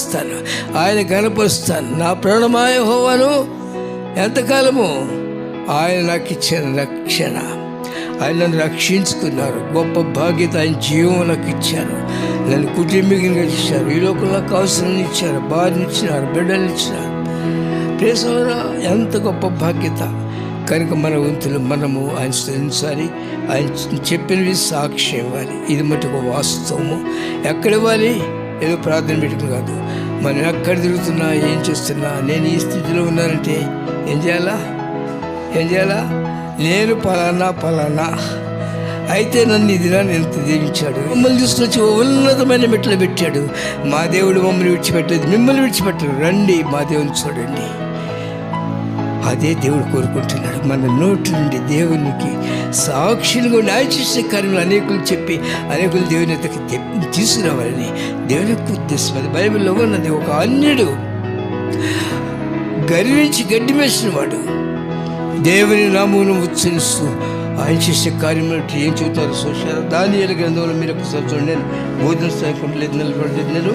ఆరాధిస్తాను ఆయన కనపరుస్తాను నా ప్రాణమాయ హోవాను ఎంతకాలము? ఆయన నాకు ఇచ్చిన రక్షణ. ఆయన నన్ను రక్షించుకున్నారు. గొప్ప బాధ్యత ఆయన జీవం నాకు ఇచ్చారు. నన్ను కుటుంబీకంగా ఇచ్చారు ఈ లోకంలో నాకు అవసరం ఇచ్చారు. భార్యని ఇచ్చినారు. బిడ్డలు ఇచ్చినారు. ప్రేసవరా ఎంత గొప్ప బాధ్యత. కనుక మన వంతులు మనము ఆయన స్థుతించాలి. ఆయన చెప్పినవి సాక్ష్యం ఇవ్వాలి. ఇది మటుకు వాస్తవము. ఎక్కడ ఇవ్వాలి? ఏదో ప్రార్థన పెట్టుకుని కాదు. మనం ఎక్కడ తిరుగుతున్నా ఏం చేస్తున్నా నేను ఈ స్థితిలో ఉన్నానంటే ఏం చేయాలా? ఏం చేయాలా? నేను పలానా పలానా. అయితే నన్ను ఇదిలా నేను దీవించాడు? మిమ్మల్ని తీసుకొచ్చి ఉన్నతమైన మెట్లు పెట్టాడు. మా దేవుడు మమ్మల్ని విడిచిపెట్టలేదు మిమ్మల్ని విడిచిపెట్టరు రండి మా దేవుని చూడండి. అదే దేవుడు కోరుకుంటున్నాడు. మన నోటి నుండి దేవునికి సాక్షులుగా న్యాయ చేసే కార్యములు అనేకులు చెప్పి అనేకులు దేవుని ఎద్దకు తీసుకురావాలని దేవుని యొక్క ఉద్దేశం. అది బైబిల్లో ఉన్నది. ఒక అన్యుడు గర్వించి గడ్డి వేసిన వాడు. దేవుని నామూను ఉచ్చరిస్తూ ఆయన చేసే కార్యములు ఏం చెబుతారు సోషల్ దానియాల గ్రంథంలో మీరు ఒకసారి చూడండి. నేను బోధన స్థాయికుంటలేదు నిలబడలేదు నేను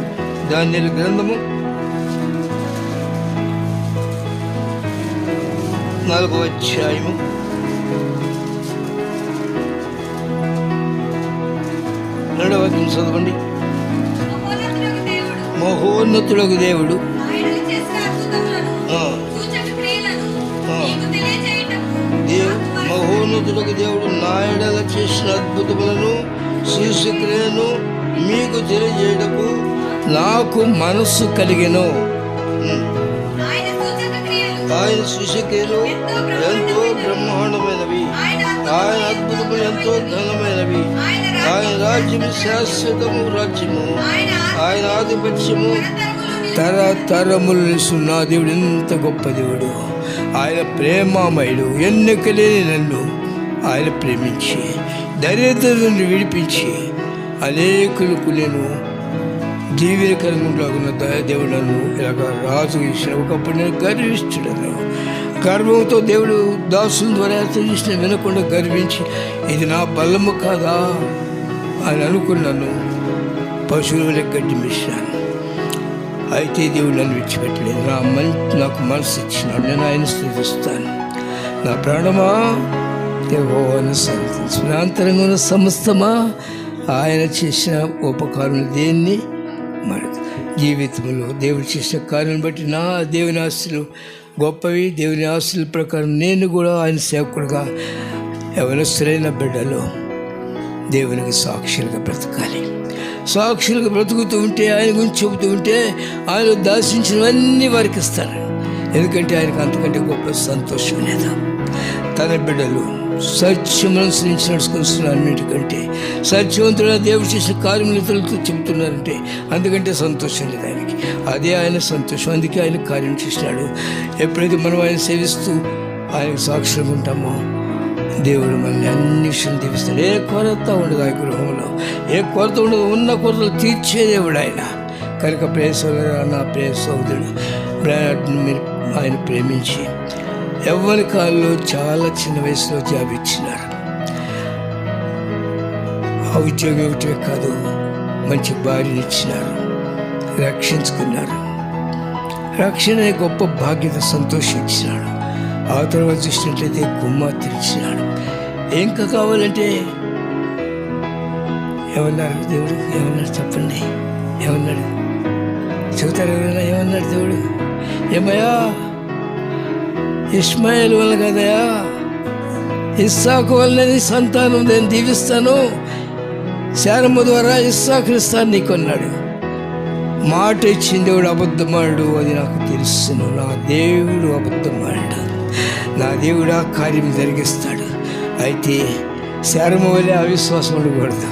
దానియాల గ్రంథము నాలుగో అధ్యాయము. రెండవ వాక్యం చదవండి మహోన్నతుడగు దేవుడు. మహోన్నతులకు దేవుడు ఆయనను చేసిన అద్భుతములను, ఆ, దేవుడు చేసిన అద్భుతములను మీకు తెలియజేయటకు నాకు మనస్సు కలిగెను. ఆయన శిశుక్రియలు ఎంతో బ్రహ్మాండమైనవి. ఆయన అద్భుతములు ఎంతో ఘనమైనవి. ఆయన రాజ్యము శాశ్వతము రాజ్యము. ఆయన ఆధిపత్యము. తరతరములు నిలుస్తున్న దేవుడు ఎంత గొప్ప దేవుడు. ఆయన ప్రేమామయుడు ఎన్నికలేని నన్ను ఆయన ప్రేమించి దరిద్ర నుండి విడిపించి అనేకులకు నేను దీవెనకరంగా ఉన్న దేవుడు ఇలాగ రాజు ఇచ్చిన ఒకప్పుడు నేను గర్విస్తుడను గర్వంతో దేవుడు దాసుల ద్వారా ఎంత చేసిన వినకుండా గర్వించి ఇది నా బలము కాదా? అని అనుకున్నాను. పశువుల గడ్డి మిశ్రాను అయితే దేవుడు నన్ను విడిచిపెట్టలేదు. నా మన్ నాకు మనసు ఇచ్చినాడు. నేను ఆయన స్థుతిస్తాను. నా ప్రాణమా? దేవాన్ని సంతించు నా అంతరంగా ఉన్న సమస్తమా? ఆయన చేసిన ఉపకారం దేన్ని? మన జీవితంలో దేవుడు చేసిన కార్యం బట్టి నా దేవుని ఆస్తులు గొప్పవి. దేవుని ఆస్తుల ప్రకారం నేను కూడా ఆయన సేవకుడుగా ఎవరస్తులైన బిడ్డలో దేవునికి సాక్షులుగా బ్రతకాలి. సాక్షులుగా బ్రతుకుతూ ఉంటే ఆయన గురించి చెబుతూ ఉంటే ఆయన దాసించినవన్నీ వారికి ఇస్తారు. ఎందుకంటే ఆయనకు అంతకంటే గొప్ప సంతోషం లేదా? తన బిడ్డలు సత్యములను అనుసరించి నడుచుకుంటున్నారు అన్నిటికంటే సత్యవంతుడు దేవుడు చేసిన కార్యములు ఇతరులతో చెబుతున్నారంటే అందుకంటే సంతోషం లేదు ఆయనకి. అదే ఆయన సంతోషం. అందుకే ఆయన కార్యం చేసినాడు ఎప్పుడైతే మనం ఆయన సేవిస్తూ ఆయనకు సాక్షులుగా ఉంటామో దేవుడు మనల్ని అన్ని విషయం దీవిస్తాడు. ఏ కొరత ఉండదు ఆ గృహంలో. ఏ కొరత ఉండదు. ఉన్న కొరతలు తీర్చే దేవుడు ఆయన. కనుక ప్రియ సోదరుడు నా ప్రియ సోదరుడు మీరు ఆయన ప్రేమించి ఎవరి కాళ్ళు చాలా చిన్న వయసులో జాబ్ ఇచ్చినారు. ఆ ఉద్యోగం ఏమిటో కాదు మంచి భార్యను ఇచ్చినారు. రక్షించుకున్నారు. రక్షణ గొప్ప బాధ్యత సంతోషించినాడు. ఆ తర్వాత చూసినట్లయితే గుమ్మ తెరిచినాడు ఇంకా కావాలంటే? ఏమన్నారు దేవుడు? ఏమన్నాడు చెప్పండి? ఏమన్నాడు చెబుతారు ఎవరైనా ఏమన్నాడు దేవుడు? ఏమయ్యా? ఇస్మాయిల్ వల్ల కదయా? ఇస్సాకు వల్ల సంతానం నేను దీవిస్తాను. శారమ్మ ద్వారా ఇస్సాకుని ఇస్తాను నీకు అన్నాడు మాట ఇచ్చిన దేవుడు అబద్ధమాడు అది నాకు తెలుసును. నా దేవుడు అబద్ధమాడు నా దేవుడు ఆ కార్యం జరిగిస్తాడు. అయితే శారమ వల్లే అవిశ్వాసం ఉండకూడదు.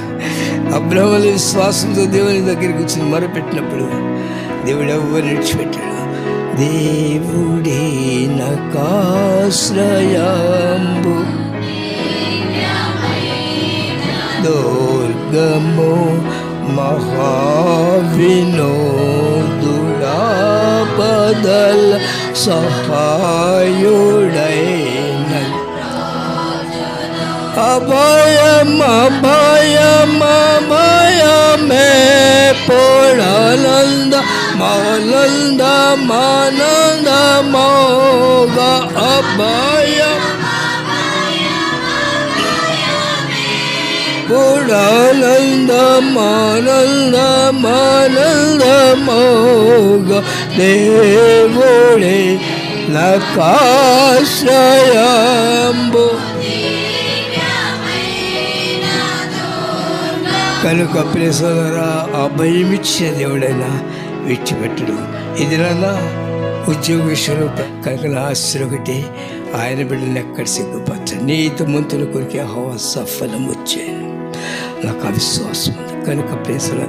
అబ్రహం విశ్వాసంతో దేవుని దగ్గరికి వచ్చి మొరపెట్టినప్పుడు దేవుడు ఎవరు విడిచిపెట్టాడు. దేవుడే నకాశ్రయాంబు. దుర్గము మహావినోదుడా బదల్ సహాయుడైన. అభయం అభయం అభయమే పొడానంద మానంద మానంద మోగ అభయ పూడానంద మానంద మానంద మోగ దేవుడే నకాశ్రయాంబు కనుక ప్రేసరా ఆ భయమిచ్చే దేవుడైనా విడిచిపెట్టడు. ఇది నాన్న ఉద్యోగ విషయంలో కనుక నా ఒకటి ఆయన బిడ్డలు ఎక్కడ సిగ్గుపరచండి. నీతి మంతుల కొరికి హవ సఫలం వచ్చాను నాకు అవిశ్వాసం ఉంది కనుక ప్రేసల